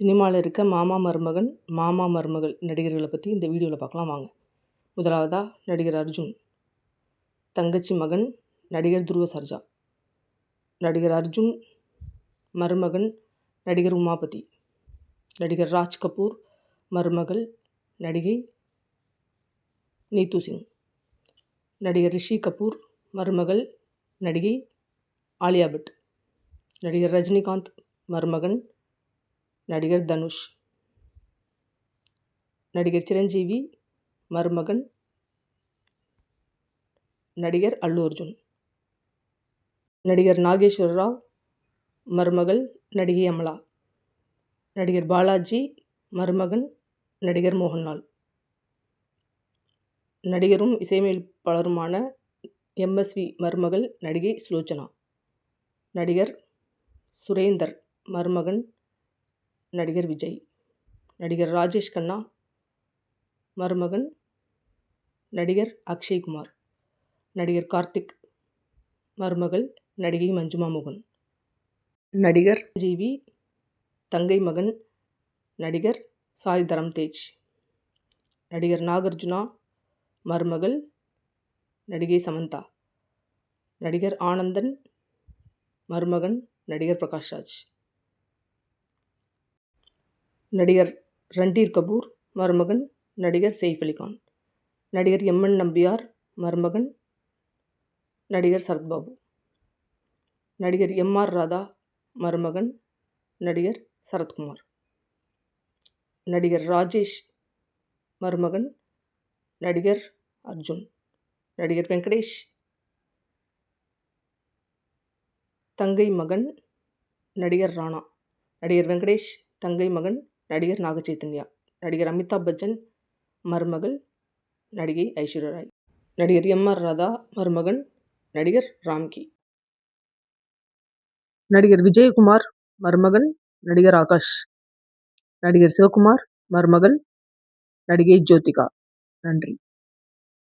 சினிமாவில் இருக்க மாமா மருமகன் மாமா மருமகள் நடிகர்களை பற்றி இந்த வீடியோவில் பார்க்கலாம் வாங்க. முதலாவதாக நடிகர் அர்ஜுன் தங்கச்சி மகன் நடிகர் துருவ சர்ஜா நடிகர் அர்ஜுன் மருமகன் நடிகர் உமாபதி நடிகர் ராஜ் கபூர் மருமகள் நடிகை நீத்து சிங் நடிகர் ரிஷி கபூர் மருமகள் நடிகை ஆலியா பட் நடிகர் ரஜினிகாந்த் மருமகன் நடிகர் தனுஷ். நடிகர் சிரஞ்சீவி மருமகன் நடிகர் அல்லு அர்ஜுன். நடிகர் நாகேஸ்வர ராவ் மருமகள் நடிகை அமலா. நடிகர் பாலாஜி மருமகன் நடிகர் மோகன்லால். நடிகரும் இசையமைப்பாளருமான எம்எஸ்வி மருமகள் நடிகை சுலோச்சனா. நடிகர் சுரேந்தர் மருமகன் நடிகர் விஜய் நடிகர் ராஜேஷ் கண்ணா மருமகன் நடிகர் அக்ஷய்குமார் நடிகர் கார்த்திக் மருமகள் நடிகை மஞ்சுமா மோகன் நடிகர் ஜிவி தங்கை மகன் நடிகர் சாய் தரம் தேஜ் நடிகர் நாகார்ஜுனா மருமகள் நடிகை சமந்தா நடிகர் ஆனந்தன் மருமகன் நடிகர் பிரகாஷ்ராஜ். நடிகர் ரண்டீர் கபூர் மருமகன் நடிகர் செய்ஃப் அலிகான். நடிகர் எம்என் நம்பியார் மருமகன் நடிகர் சரத்பாபு நடிகர் எம்ஆர் ராதா மருமகன் நடிகர் சரத்குமார். நடிகர் ராஜேஷ் மருமகன் நடிகர் அர்ஜுன். நடிகர் வெங்கடேஷ் தங்கை மகன் நடிகர் ராணா. நடிகர் வெங்கடேஷ் தங்கை மகன் நடிகர் நாகச்சைத்தன்யா நடிகர் அமிதாப் பச்சன் மருமகள் நடிகை ஐஸ்வர்யா ராய் நடிகர் எம் ஆர் ராதா மருமகன் நடிகர் ராம்கி. நடிகர் விஜயகுமார் மருமகன் நடிகர் ஆகாஷ். நடிகர் சிவகுமார் மருமகள் நடிகை ஜோதிகா. நன்றி.